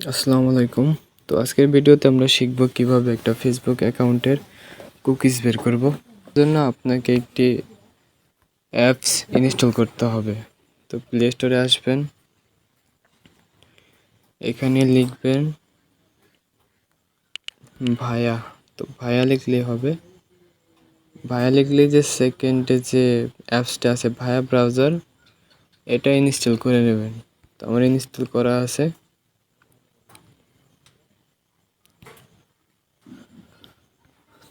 আসসালামু আলাইকুম। তো আজকের ভিডিওতে আমরা শিখব কীভাবে একটা ফেসবুক অ্যাকাউন্টের কুকিজ বের করব। জন্য আপনাকে একটি অ্যাপস ইনস্টল করতে হবে। তো প্লে স্টোরে আসবেন। এখানে লিখবেন ভায়া। তো ভায়া লিখলেই হবে। ভায়া লিখলে যে সেকেন্ডে যে অ্যাপসটা আছে, ভায়া ব্রাউজার এটা ইনস্টল করে নেবেন। তো আমার ইনস্টল করা আছে।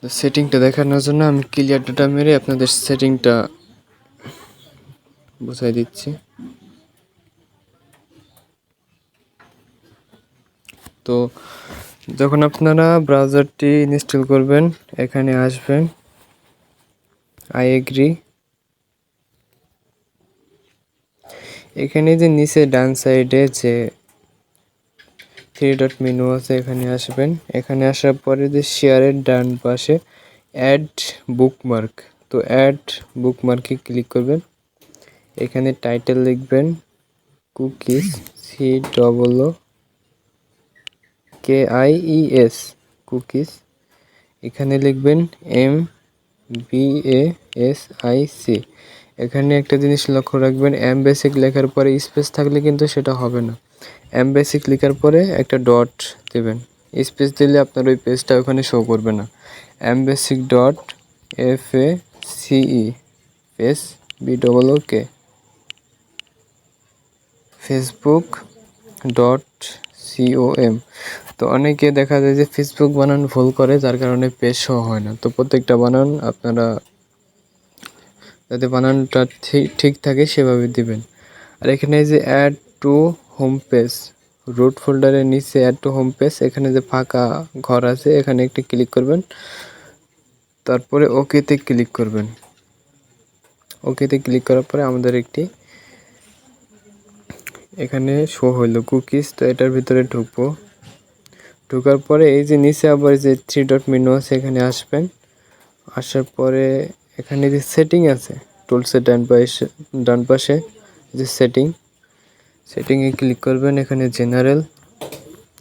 সেটিংটা দেখানোর জন্য আমি ক্লিয়ার ডাটা মেরে আপনাদের সেটিংটা বুঝাই দিচ্ছি। তো যখন আপনারা ব্রাউজারটি ইনস্টল করবেন, এখানে আসবেন। আই এগ্রি এখানে যে নিচে ডান সাইডে যে থ্রি ডট মেনু আছে, এখানে আসবেন। এখানে আসার পরে যে শেয়ারের ডান পাশে অ্যাড বুকমার্ক তো অ্যাড বুকমার্কে ক্লিক করবেন। এখানে টাইটেল লিখবেন cookies C double K I E S cookies এখানে লিখবেন M B A S I C এখানে একটা জিনিস লক্ষ্য রাখবেন এম বেসিক লেখার পরে স্পেস থাকলে কিন্তু সেটা হবে না। এম বেসিক লেখার পরে একটা ডট দেবেন। স্পেস দিলে আপনার ওই পেজটা ওখানে শো করবে না। M basic dot F A C E page B double O K Facebook dot C O M তো অনেকে দেখা যায় যে ফেসবুক বানান ভুল করে, যার কারণে পেজ শো হয় না। তো প্রত্যেকটা বানান আপনারা যাতে বানানটা ঠিক ঠিক থাকে সেভাবে দিবেন। আর এখানে যে add to home page root ফোল্ডারের নিচে অ্যাড টু হোম পেজ এখানে যে ফাঁকা ঘর আছে, এখানে একটি ক্লিক করবেন। তারপরে ওকেতে ক্লিক করবেন। ওকেতে ক্লিক করার পরে আমাদের একটি এখানে শো হইল কুকিজ তো এটার ভিতরে ঢুকবো। ঢোকার পরে এই যে নিচে আবার যে থ্রি ডট মেনু আছে, এখানে আসবেন। আসার পরে এখানে যে সেটিং আছে টুলসের ডান পাশে ডান পাশে যে সেটিং সেটিংয়ে ক্লিক করবেন, এখানে জেনারেল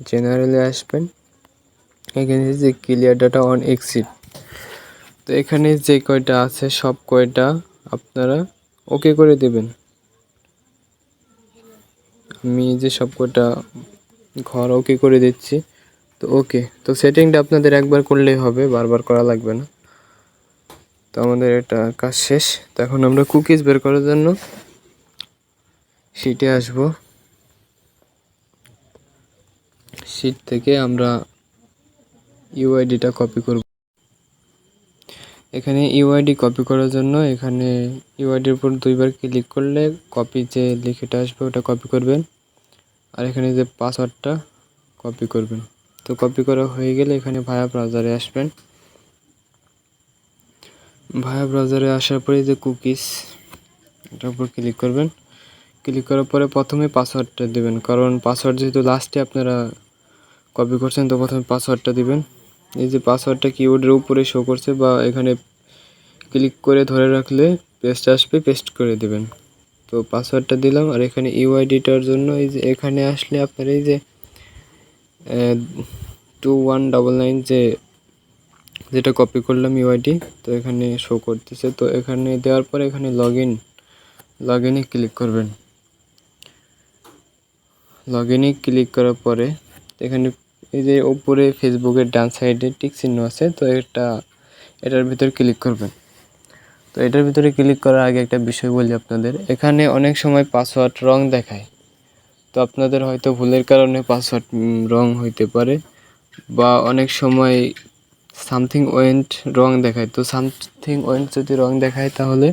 জেনারেলে আসবেন। এখানে যে ক্লিয়ার ডাটা অন এক্সিট তো এখানে যে কয়টা আছে, সব কয়টা আপনারা ওকে করে দেবেন। আমি যে সব কয়টা ঘর ওকে করে দিচ্ছি, তো ওকে তো সেটিংটা আপনাদের একবার করলেই হবে, বারবার করা লাগবে না। তো আমাদের এটা কাজ শেষ। তো এখন আমরা কুকিজ বের করার জন্য শিটে আসব। শিট থেকে আমরা ইউআইডিটা কপি করব। এখানে ইউআইডি কপি করার জন্য এখানে ইউআইডির উপর দুইবার ক্লিক করলে কপি যে লিখেটা আসবে ওটা কপি করবেন। আর এখানে যে পাসওয়ার্ডটা কপি করবেন। তো কপি করা হয়ে গেলে এখানে ভায়া ব্রাউজারে আসবেন। ভায়া ব্রাউজারে আসার পরে যে কুকিজ এটার উপর ক্লিক করবেন। ক্লিক করার পরে প্রথমে পাসওয়ার্ডটা দেবেন। কারণ পাসওয়ার্ড যেহেতু লাস্টে আপনারা কপি করছেন, তো প্রথমে পাসওয়ার্ডটা দিবেন। এই যে পাসওয়ার্ডটা কিবোর্ডের উপরে শো করছে বা এখানে ক্লিক করে ধরে রাখলে পেস্ট আসবে পেস্ট করে দেবেন। তো পাসওয়ার্ডটা দিলাম, আর এখানে ইউআইডিটার জন্য এই যে এখানে আসলে আপনার এই যে টু ওয়ান ডাবল নাইন যে যেটা কপি করলাম ইউআইডি তো এখানে শো করতেছে। তো এখানে দেওয়ার পরে এখানে লগ ইন লগ ইনে ক্লিক করবেন। লগ ইনে ক্লিক করার পরে এখানে এই যে উপরে ফেসবুকের ডান সাইডে টিক চিহ্ন আছে, তো এটা, এটার ভিতরে ক্লিক করবেন। তো এটার ভিতরে ক্লিক করার আগে একটা বিষয় বলি আপনাদের। এখানে অনেক সময় পাসওয়ার্ড রং দেখায়। তো আপনাদের হয়তো ভুলের কারণে পাসওয়ার্ড রং হইতে পারে বা অনেক সময় সামথিং ওয়েন্ট রং দেখায়। তো সামথিং ওয়েন্ট যদি রং দেখায় তাহলে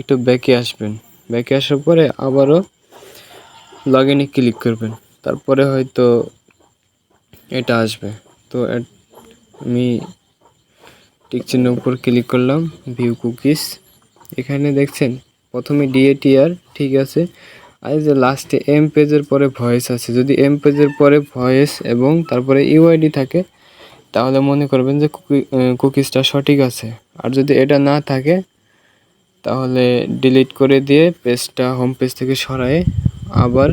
একটু ব্যাকে আসবেন। ব্যাকে আসার পরে আবারও লগ ইনে ক্লিক করবেন। তারপরে হয়তো এটা আসবে। তো আমি টিক চিহ্ন উপর ক্লিক করলাম ভিউ কুকিজ এখানে দেখছেন, প্রথমে ডিএটিআর ঠিক আছে। আর যে লাস্টে এম পেজের পরে ভয়েস আছে। যদি এম পেজের পরে ভয়েস এবং তারপরে ইউআইডি থাকে, তাহলে মনে করবেন যে কুকি কুকিজটা সঠিক আছে। আর যদি এটা না থাকে, তাহলে ডিলিট করে দিয়ে পেজটা হোম পেজ থেকে সরায়ে আবার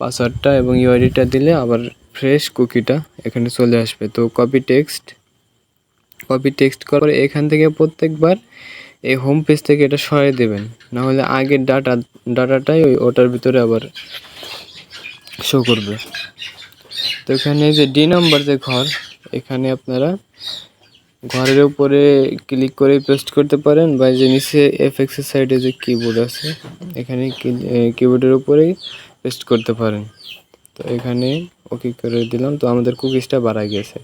পাসওয়ার্ডটা এবং ইউআইডিটা দিলে আবার ফ্রেশ কুকিটা এখানে চলে আসবে। তো কপি টেক্সট কপি টেক্সট করার এখান থেকে প্রত্যেকবার এই হোম পেজ থেকে এটা সরিয়ে দেবেন। না হলে আগের ডাটা ডাটাটাই ওই ওটার ভিতরে আবার শো করবে। তো এখানে যে ডি নাম্বার যে ঘর, এখানে আপনারা ঘরের উপরে ক্লিক করে পেস্ট করতে পারেন বা যে নিচে এফএক্স এর সাইডে যে কিবোর্ড আছে, এখানে কিবোর্ডের উপরেই পেস্ট করতে পারেন। তো এখানে ওকে করে দিলাম। তো আমাদের কুকিজটা বাড়া গেছে।